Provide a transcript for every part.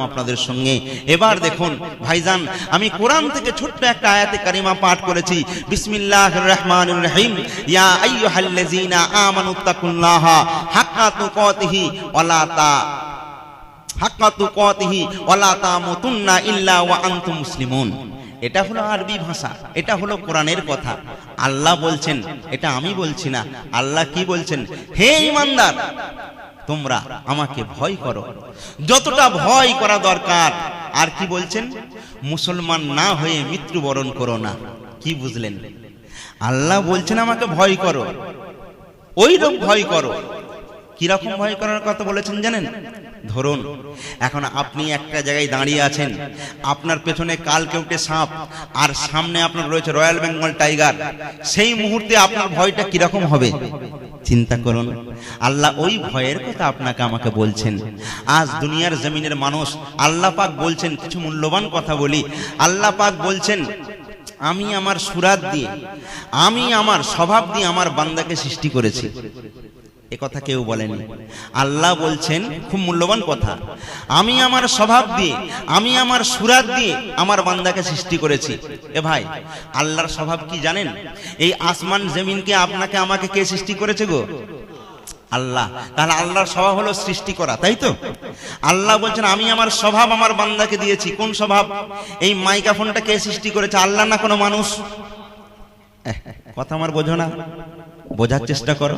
করলাম আপনাদের সঙ্গে। এবার দেখুন, ভাইজান, আমি কোরআন থেকে ছোট্ট একটা আয়াতে কারিমা পাঠ করেছি। বিসমিল্লাহির রহমানির রহিম। ইয়া আইয়ুহাল্লাযীনা আমানুত্তাকুল্লাহা হাক্কা তুকাতিহি ওয়ালা তা হাক্কা তুকাতিহি ওয়ালা তামুতুন্না ইল্লা ওয়া আনতুম মুসলিমুন। এটা হলো আরবি ভাষা, এটা হলো কোরআনের কথা। আল্লাহ বলছেন, এটা আমি বলছি না। আল্লাহ কি বলছেন? হে ইমানদার তোমরা আমাকে ভয় করো। যতটা ভয় করা দরকার, আর কি বলছেন? মুসলমান না হয়ে মৃত্যুবরণ করো না। কি বুঝলেন? আল্লাহ বলছেন আমাকে ভয় করো। ওই ভয় করো। কীরকম ভয় করার কথা বলেছেন জানেন? ধরুন, এখন আপনি একটা জায়গায় দাঁড়িয়ে আছেন, আপনার পেছনে কাল কেউটে সাপ, আর সামনে আপনার রয়েছে রয়্যাল বেঙ্গল টাইগার। সেই মুহূর্তে আপনার ভয়টা কীরকম হবে? চিন্তা করুন। আল্লাহ ওই ভয়ের কথা আপনাকে আমাকে বলছেন। আজ দুনিয়ার জমিনের মানুষ আল্লাহ পাক বলছেন, কিছু মূল্যবান কথা বলি। আল্লাহ পাক বলছেন, আমি আমার সুরাত দিয়ে, আমি আমার স্বভাব দিয়ে আমার বান্দাকে সৃষ্টি করেছি। এ কথা কেউ বলেনি। আল্লাহ বলছেন, খুব মূল্যবান কথা। আমি আমার স্বভাব দিয়ে, আমি আমার সুরাত দিয়ে আমার বান্দাকে সৃষ্টি করেছি। এ ভাই, আল্লাহর স্বভাব কি জানেন? এই আসমান জমিনকে আপনাকে, আমাকে কে সৃষ্টি করেছে গো? আল্লাহ। তাহলে আল্লাহর স্বভাব হলো সৃষ্টি করা, তাই তো? আল্লাহ বলছেন, আমি আমার স্বভাব আমার বান্দাকে দিয়েছি। কোন স্বভাব? এই মাইক্রোফোনটা কে সৃষ্টি করেছে? আল্লাহ না কোনো মানুষ? কথা আমার বোঝো না। বোঝার চেষ্টা করো।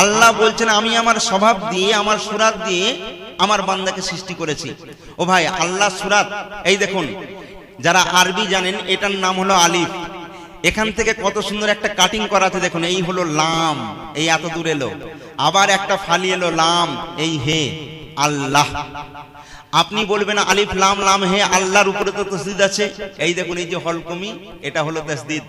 আল্লাহ বলছেন, আমি আমার স্বভাব দিয়ে, আমার সুরাত দিয়ে আমার বান্দাকে সৃষ্টি করেছি। ও ভাই আল্লাহ সুরাত, এই দেখুন, যারা আরবি জানেন, এটার নাম হলো আলিফ। এখান থেকে কত সুন্দর একটা কাটিং করাতে দেখুন, এই হলো লাম, এই এত দূর এলো। আবার একটা ফালি এলো, লাম, এই হে, আল্লাহ। আপনি বলবেন, আলিফ, লাম লাম, হে, আল্লাহর উপরে তো তসদিদ আছে। এই দেখুন, এই যে হলকমি, এটা হলো তসদিদ।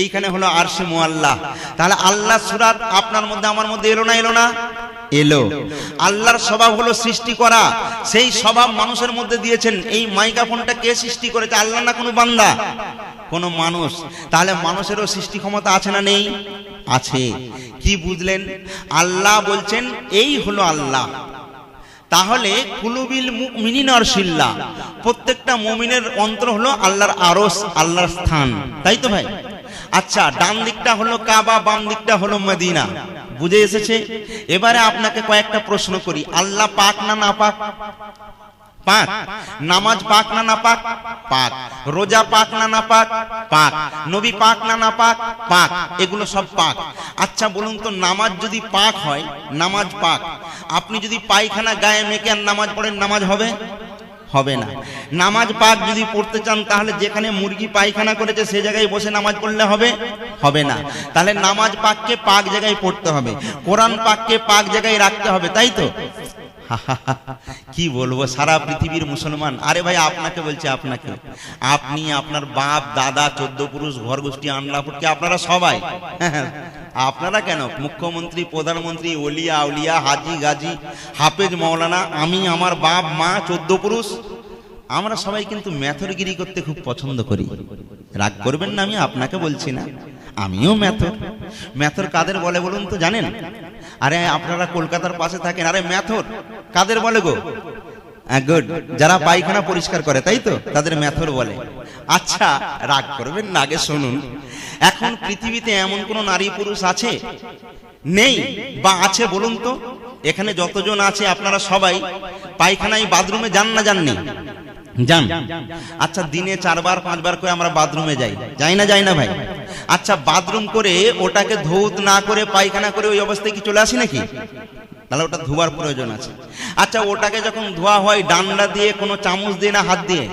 এইখানে হলো আরশে মুআল্লাহ। তাহলে আল্লাহ সুরাত আপনার মধ্যে, আমার মধ্যে এলো না এলো না? এলো। আল্লাহর স্বভাব হলো সৃষ্টি করা। সেই স্বভাব মানুষের মধ্যে দিয়েছেন। এই মাইক্রোফোনটা কে সৃষ্টি করেছে? আল্লাহ না কোনো বান্দা? কোনো মানুষ। তাহলে মানুষেরও সৃষ্টি ক্ষমতা আছে না নেই? আছে। কি বুঝলেন? আল্লাহ বলছেন, এই হলো আল্লাহ। তাহলে কুলুবিল মুমিনিন আর শিল্লা প্রত্যেকটা মুমিনের অন্তর হলো আল্লাহর আরস আল্লাহর স্থান। তাই তো ভাই? আচ্ছা ডান দিকটা হলো কাবা, বাম দিকটা হলো মদিনা। বুঝে এসেছে? এবারে আপনাকে কয়েকটা প্রশ্ন করি। আল্লাহ পাক না না পাক? পাক। নামাজ পাক না না পাক? পাক। রোজা পাক না না পাক? পাক। নবী পাক না না পাক? পাক। এগুলো সব পাক। আচ্ছা বলুন তো, নামাজ যদি পাক হয়, নামাজ পাক। আপনি যদি পায়খানা গায়ে মেখে আর নামাজ পড়েন, নামাজ হবে? হবে না। নামাজ পাক যদি পড়তে চান তাহলে যেখানে মুরগি পায়খানা করেছে সে জায়গায় বসে নামাজ পড়লে হবে? হবে না। তাহলে নামাজ পাককে পাক জায়গায় পড়তে হবে। কোরআন পাককে পাক জায়গায় রাখতে হবে তাই তো? কি বলব সারা পৃথিবীর মুসলমান। আরে ভাই আপনাকে বলছে আপনাকে। আপনি আপনার বাপ দাদা চোদ্দ পুরুষ ঘর গোষ্ঠী আনলাপুরকে আপনারা সবাই। আপনারা কেন? মুখ্যমন্ত্রী, প্রধানমন্ত্রী, ওলিয়া, আউলিয়া, হাজি, গাজী, হাফেজ মৌলানা আমি, আমার বাপ, মা, চোদ্দ পুরুষ, আমরা সবাই কিন্তু ম্যাথরগিরি করতে খুব পছন্দ করি। রাগ করবেন না, আমি আপনাকে বলছি না। আমিও ম্যাথর। ম্যাথর কাদের বলে বলুন তো জানেন? আরে আপনারা কলকাতার পাশে থাকেন, আরে ম্যাথর, কাদের বলে গো? গুড যারা পায়খানা পরিষ্কার করে, তাই তো? তাদের ম্যাথর বলে। আচ্ছা রাগ করবেন না আগে শুনুন। এখন পৃথিবীতে এমন কোন নারী পুরুষ আছে? নেই? বা আছে বলুন তো। এখানে যতজন আছে, আপনারা সবাই পায়খানায় বাথরুমে যান না যাননি? যান। আচ্ছা দিনে চারবার, পাঁচবার করে আমরা বাথরুমে যাই। যাই না যাই না ভাই। আচ্ছা বাথরুম করে ওটাকে ধৌত না করে, পায়খানা করে ওই অবস্থায় কি চলে আসি নাকি? তাহলে ওটা ধোয়ার প্রয়োজন আছে। আচ্ছা ওটাকে যখন ধোয়া হয়, ডান্ডা দিয়ে কোনো চামচ দিয়ে না হাত দিয়ে?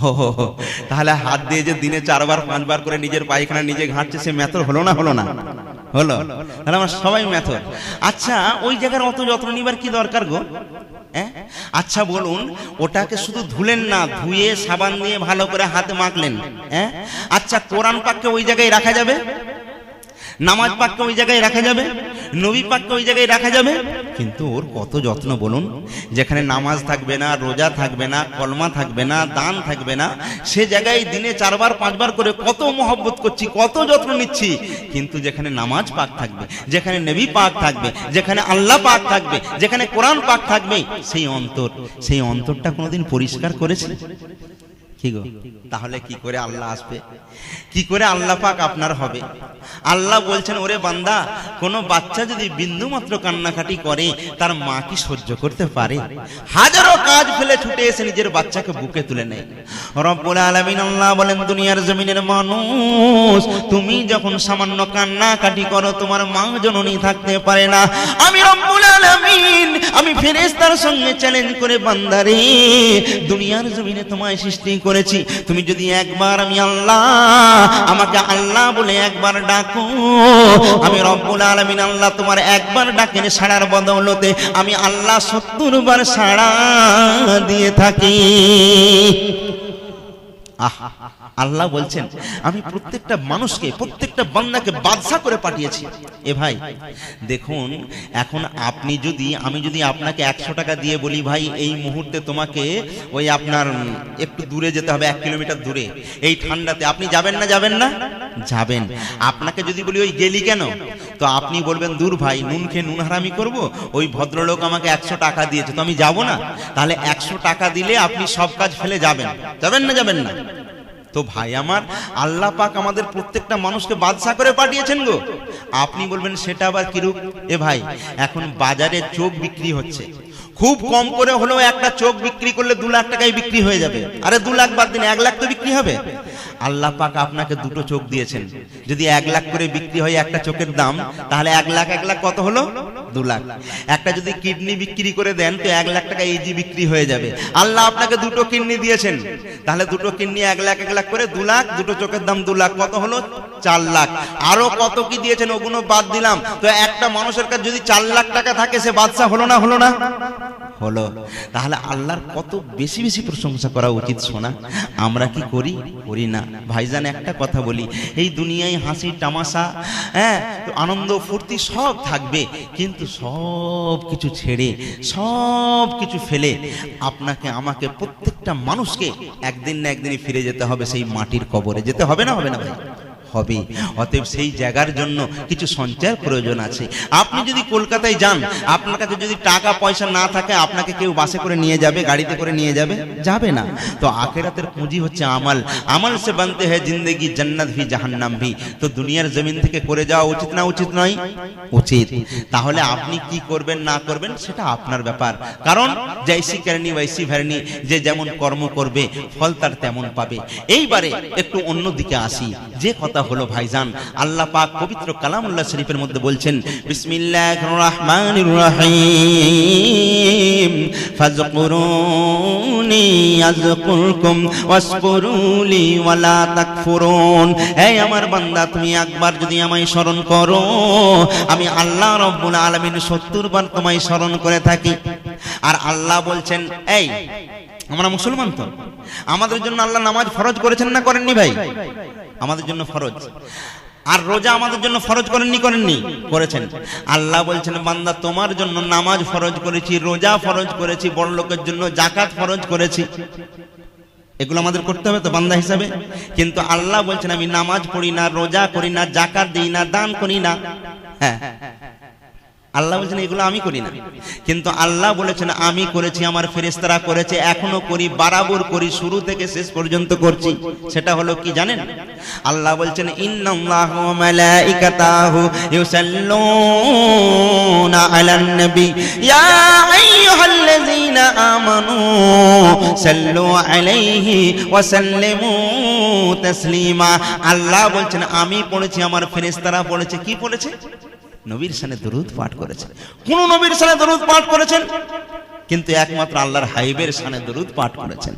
হো হো। তাহলে হাত দিয়ে যে দিনে চারবার, পাঁচবার করে নিজের পায়খানা নিজে ঘাঁটছে, সে ম্যাথর হলো না হলো না? হলো? তাহলে আমরা সবাই ম্যাথর আচ্ছা ওই জায়গার অত যত্ন নিবার কি দরকার গো? আচ্ছা বলুন, ওটাকে শুধু ধুলেন না, ধুয়ে সাবান দিয়ে ভালো করে হাতে মাখলেন। হ্যাঁ আচ্ছা কোরআন পাককে ওই জায়গায় রাখা যাবে? নামাজ পাককে ওই জায়গায় রাখা যাবে? নবী পাককে ওই জায়গায় রাখা যাবে। কিন্তু ওর কত যত্ন বলুন? যেখানে নামাজ থাকবে না, রোজা থাকবে না, কলমা থাকবে না, দান থাকবে না, সে জায়গায় দিনে চারবার, পাঁচবার করে কত মহব্বত করছি, কত যত্ন নিচ্ছি। কিন্তু যেখানে নামাজ পাক থাকবে, যেখানে নেবী পাক থাকবে, যেখানে আল্লাহ পাক থাকবে, যেখানে কোরআন পাক থাকবে, সেই অন্তর, সেই অন্তরটা কোনোদিন পরিষ্কার করেছে? তাহলে কি করে আল্লাহ আসবে? কি করে আল্লাহ পাক আপনার হবে? আল্লাহ বলছেন ওরে বান্দা কোন বাচ্চা যদি বিন্দু মাত্র কান্নাকাটি করে তার মা কি সহ্য করতে পারে? হাজারো কাজ ফেলে ছুটে এসে নিজের বাচ্চাকে বুকে তুলে নেয়। রব্বুল আলামিন আল্লাহ বলেন দুনিয়ার জমিনের মানুষ তুমি যখন সামান্য কান্নাকাটি করো তোমার মা জননী থাকতে পারে না। আমি রব্বুল আলামিন আমি ফেরেশতার সঙ্গে চ্যালেঞ্জ করে বান্দারে দুনিয়ার জমিনে তোমায় সৃষ্টি করেছি। তুমি যদি একবার আমি আল্লাহ, আমাকে আল্লাহ বলে একবার ডাকো, আমি রব্বুল আলামিন আল্লাহ তোমার একবার ডাকেন সাড়ার বদৌলতে, আমি আল্লাহ সত্তর বার সাড়া দিয়ে থাকি। আল্লাহ বলছেন, আমি প্রত্যেকটা মানুষকে, প্রত্যেকটা বান্দাকে বাদশা করে পাঠিয়েছি। এ ভাই, দেখুন, এখন আপনি যদি, আমি যদি আপনাকে একশো টাকা দিয়ে বলি, ভাই, এই মুহূর্তে তোমাকে ওই আপনার একটু দূরে যেতে হবে, এক কিলোমিটার দূরে। এই ঠান্ডাতে আপনি যাবেন না যাবেন না? যাবেন। আপনাকে যদি বলি, ওই গেলি কেন? তো আপনি বলবেন, দূর ভাই, নুন খেয়ে নুন হারামি করব? ওই ভদ্রলোক আমাকে একশো টাকা দিয়েছে, তো আমি যাব না? তাহলে একশো টাকা দিলে আপনি সব কাজ ফেলে যাবেন। যাবেন না যাবেন না। তো ভাই আমার, আল্লাহ পাক আমাদের প্রত্যেকটা মানুষকে বাদশা করে পাঠিয়েছেন গো। আপনি বলবেন, সেটা আবার কিরূপ এ ভাই, এখন বাজারে চোখ বিক্রি হচ্ছে। খুব কম করে হলেও একটা চোখ বিক্রি করলে দু লাখ টাকায় বিক্রি হয়ে যাবে। আরে দু লাখ বাদ দিন, এক লাখ তো বিক্রি হবে। আল্লাহ পাক আপনাকে দুটো চোখ দিয়েছেন। যদি এক লাখ করে বিক্রি হয় একটা চোখের দাম, তাহলে এক লাখ এক লাখ কত হলো? দু লাখ। একটা যদি কিডনি বিক্রি করে দেন, তো এক লাখ টাকা ইজি বিক্রি হয়ে যাবে। আল্লাহ আপনাকে দুটো কিডনি দিয়েছেন। তাহলে দুটো কিডনি এক লাখ এক লাখ করে দু লাখ, দুটো চোখের দাম দু লাখ, কত হলো? চার লাখ। আরও কত কি দিয়েছেন, ওগুলো বাদ দিলাম। তো একটা মানুষের কাছে যদি চার লাখ টাকা থাকে, সে বাদশা হলো না হলো না? হলো। তাহলে আল্লাহর কত বেশি বেশি প্রশংসা করা উচিত শোনা। আমরা কি করি? করি না। ভাইজান একটা কথা বলি, এই দুনিয়ায় হাসি, তামাশা হ্যাঁ আনন্দ, ফুর্তি সব থাকবে, কিন্তু সব কিছু ছেড়ে, সব কিছু ফেলে আপনাকে, আমাকে প্রত্যেকটা মানুষকে একদিন না একদিনই ফিরে যেতে হবে সেই মাটির কবরে। যেতে হবে না হবে না ভাই? হবে। অতএব সেই জায়গার জন্য কিছু সঞ্চয়ের প্রয়োজন আছে। আপনি যদি কলকাতায় যান, আপনার কাছে যদি টাকা পয়সা না থাকে, আপনাকে কেউ বাসে করে নিয়ে যাবে, গাড়িতে করে নিয়ে যাবে? যাবে না। তো আখেরাতের পুঁজি হচ্ছে আমাল। আমাল সে বানতে হয় জিন্দেগি জান্নাত ভি জাহান্নাম ভি। তো দুনিয়ার জমিন থেকে করে যাওয়া উচিত না উচিত নয়? উচিত। তাহলে আপনি কি করবেন, না করবেন, সেটা আপনার ব্যাপার। কারণ জৈসি কারণী বৈসি ভেরনি, যে যেমন কর্ম করবে, ফল তার তেমন পাবে। এইবারে একটু অন্য দিকে আসি। যে কথা হলো ভাইজান। আল্লাহ পাক পবিত্র কালামুল্লাহ শরীফের মধ্যে বলছেন, বিসমিল্লাহির রহমানির রহিম। ফাজকুরুনি আযকুরকুম ওয়াসকুরুলি ওয়ালা তাকফুরুন। এই আমার বান্দা, তুমি একবার যদি আমায় স্মরণ করো, আমি আল্লাহ রব্বুল আলামিন 70 বার তোমায় স্মরণ করে থাকি। আর আল্লাহ বলছেন, এই, আমরা মুসলমান তো, আমাদের জন্য আল্লাহ নামাজ ফরজ করেছেন না করেননি ভাই? আমাদের জন্য ফরজ। আর রোজা আমাদের জন্য ফরজ করেননি করেননি, করেছেন। আল্লাহ বলছেন, বান্দা, তোমার জন্য নামাজ ফরজ করেছি, রোজা ফরজ করেছি, বড় লোকের জন্য জাকাত ফরজ করেছি। এগুলো আমাদের করতে হবে তো বান্দা হিসাবে? কিন্তু আল্লাহ বলছেন, আমি নামাজ পড়ি না, রোজা করি না জাকাত দিই না, দান করি না। হ্যাঁ। আল্লাহ বলছেন, এগুলো আমি করি না। কিন্তু আল্লাহ বলেছেন, আমি করেছি, আমার ফেরেস্তারা করেছে, এখনও করি, বারাবর করি, শুরু থেকে শেষ পর্যন্ত করছি। সেটা হলো কি জানেন? আল্লাহ বলছেন আল্লাহ বলছেন, আমি পড়েছি, আমার ফেরেশতারা পড়েছে। কি পড়েছে? নবীর সানে দরুদ পাঠ করেছেন। কোন নবীর সানে দরুদ পাঠ করেছেন? কিন্তু একমাত্র আল্লাহর হাবিবের সানে দরুদ পাঠ করেছেন।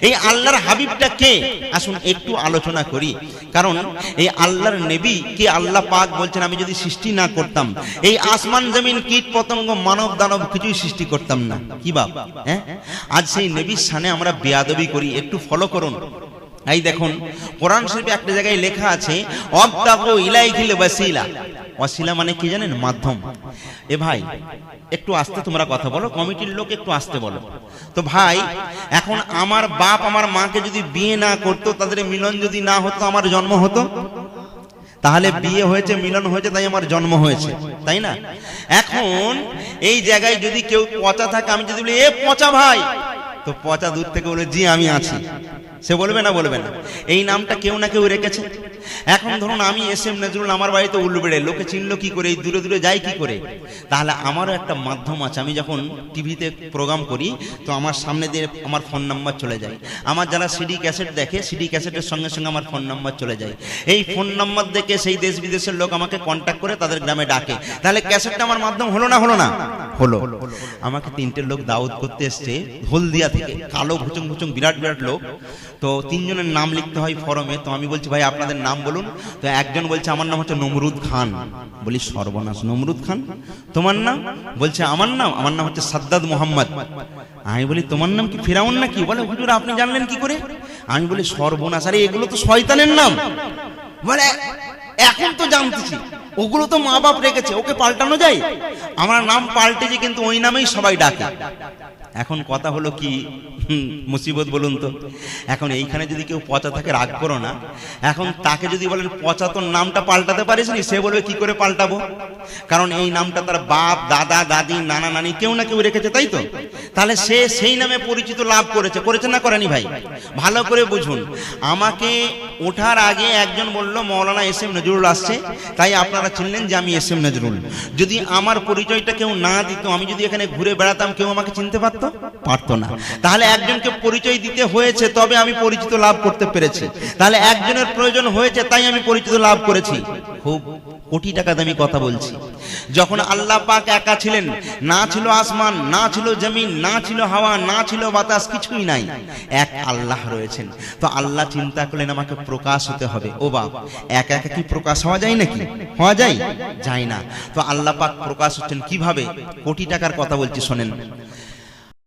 এই আল্লাহর হাবিবটা কে? আসুন একটু আলোচনা করি। কারণ এই আল্লাহর নবী কে আল্লাহ পাক বলছেন আমি যদি সৃষ্টি না করতাম এই আসমান জমিন কীট পতঙ্গ মানব দানব কিছুই সৃষ্টি করতাম না। কি বাপ? হ্যাঁ? আজ সেই নবীর সানে আমরা বেয়াদবি করি একটু ফলো করুন। এই দেখুন, কোরআন শরীফে একটা জায়গায় লেখা আছে, অবতাকু ইলাইহিল ওয়াসিলা। ওয়াসিলা মানে কি জানেন? মাধ্যম। এ ভাই, একটু আস্তে তোমরা কথা বলো, কমিটির লোক একটু আস্তে বলো। তো ভাই, এখন আমার বাপ আমার মাকে যদি বিয়ে না করতো, তাদের মিলন যদি না হতো, আমার জন্ম হতো? তাহলে বিয়ে হয়েছে, মিলন হয়েছে, তাই আমার জন্ম হয়েছে, তাই না? এখন এই জায়গায় যদি কেউ পচা থাকে, আমি যদি বলি, এ পচা ভাই, তো পচা দূর থেকে বলে, জি, আমি আছি। সে বলবে না বলবে না। এই নামটা কেউ না কেউ রেখেছে। এখন ধরুন আমি এস এম নজরুল, আমার বাড়িতে উল্লুবেড়ে লোকে চিনলো কি করে, এই দূরে দূরে যাই কি করে? তাহলে আমারও একটা মাধ্যম আছে, আমি যখন টিভিতে প্রোগ্রাম করি, তো আমার সামনে দিয়ে আমার ফোন নাম্বার চলে যায়। আমার যারা সিডি ক্যাসেট দেখে সিডি ক্যাসেটের সঙ্গে সঙ্গে আমার ফোন নাম্বার চলে যায়। এই ফোন নাম্বার দেখে সেই দেশ বিদেশের লোক আমাকে কন্ট্যাক্ট করে তাদের গ্রামে ডাকে। তাহলে ক্যাসেটটা আমার মাধ্যম হলো না হলো না? হলো। আমাকে তিনটে লোক দাউদ করতে এসছে, হলদিয়া থেকে। কালো ঘুচুং ঘুচুং বিরাট বিরাট লোক। তো তিনজনের নাম লিখতে হয় ফরমে, তো আমি বলছি, ভাই, আপনাদের নাম বলুন। তো একজন বলছে, আমার নাম হচ্ছে নমরুদ খান। বলি, সর্বনাশ, নমরুদ খান? তোমার নাম? বলছে, আমার নাম আমার নাম হচ্ছে সাদ্দাদ মোহাম্মদ। আমি বলি, তোমার নাম কি ফেরাউন নাকি? বলে, হুজুর, আপনি জানলেন কি করে? আমি বলি, সর্বনাশ, আরে এগুলো তো শয়তানের নাম। বলে এখন তো জানতেছি। ওগুলো তো মা বাপ রেখেছে, ওকে পাল্টানো যায়? আমার নাম পাল্টেছে, কিন্তু ওই নামেই সবাই ডাকে। এখন কথা হলো কি? মুসিবত বলুন তো। এখন এইখানে যদি কেউ পচা থাকে, রাগ করো না। এখন তাকে যদি বলেন, পচা তোর নামটা পাল্টাতে পারিস নি? সে বলবে, কি করে পাল্টাবো? কারণ এই নামটা তার বাপ, দাদা, দাদি, নানা, নানি কেউ না কেউ রেখেছে, তাই তো? তাহলে সে সেই নামে পরিচিত লাভ করেছে। করেছে না করেনি ভাই? ভালো করে বুঝুন। আমাকে ওঠার আগে একজন বলল, মৌলানা এস এম নজরুল আসছে, তাই আপনারা চিনলেন যে আমি এস এম নজরুল। যদি আমার পরিচয়টা কেউ না দিত, আমি যদি এখানে ঘুরে বেড়াতাম, কেউ আমাকে চিনতে পারতো? পারতো না। তাহলে একজনকে পরিচয় দিতে হয়েছে, তবে আমি পরিচিত লাভ করতে পেরেছি। তাহলে একজনের প্রয়োজন হয়েছে, তাই আমি পরিচিত লাভ করেছি। খুব কোটি টাকা দামি কথা বলছি। যখন আল্লাহ পাক একা ছিলেন, না ছিল আসমান, না ছিল জমিন, না ছিল হাওয়া, না ছিল বাতাস, কিছুই নাই। এক আল্লাহ রয়েছেন। তো আল্লাহ চিন্তা করলেন, আমাকে প্রকাশ হতে হবে। ও বাপ, একা একা কি প্রকাশ হওয়া যায় নাকি? হওয়া যায়? যায় না। তো আল্লাহ পাক প্রকাশ হচ্ছেন কীভাবে? কোটি টাকার কথা বলছি, শোনেন।